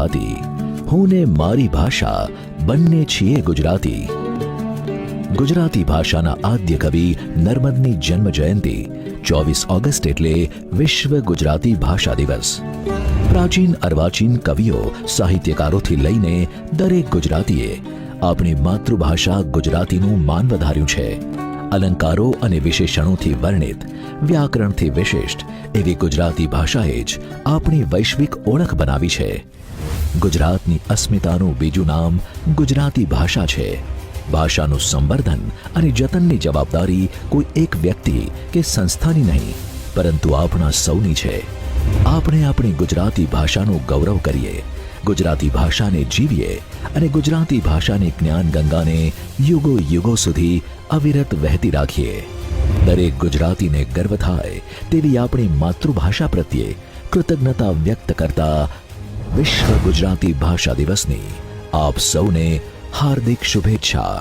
ખાતી. હું મારી ભાષા બંને છીએ ગુજરાતી. ગુજરાતી ભાષાના આદ્ય કવિ નર્મદની જન્મ જયંતિ, ચોવીસ ઓગસ્ટ એટલે વિશ્વ ગુજરાતી ભાષા દિવસ. પ્રાચીન અર્વાચીન કવિઓ સાહિત્યકારોથી લઈને દરેક ગુજરાતીએ આપણી માતૃભાષા ગુજરાતીનું માન વધાર્યું છે. અલંકારો અને વિશેષણોથી વર્ણિત, વ્યાકરણથી વિશિષ્ટ એવી ગુજરાતી ભાષાએ જ આપણી વૈશ્વિક ઓળખ બનાવી છે. ગુજરાતની અસ્મિતાનું બીજું નામ ગુજરાતી ભાષા છે. ભાષાનું સંવર્ધન અને જતનની જવાબદારી કોઈ એક વ્યક્તિ કે સંસ્થાની નહીં, પરંતુ આપણા સૌની છે. આપણે આપણી ગુજરાતી ભાષાનું ગૌરવ કરીએ, ગુજરાતી ભાષાને જીવીએ અને ગુજરાતી ભાષાની જ્ઞાન ગંગાને યુગો યુગો સુધી અવિરત વહેતી રાખીએ. દરેક ગુજરાતીને ગર્વ થાય તેવી આપણી માતૃભાષા પ્રત્યે કૃતજ્ઞતા વ્યક્ત કરતા વિશ્વ ગુજરાતી ભાષા દિવસની આપ સૌને હાર્દિક શુભેચ્છા.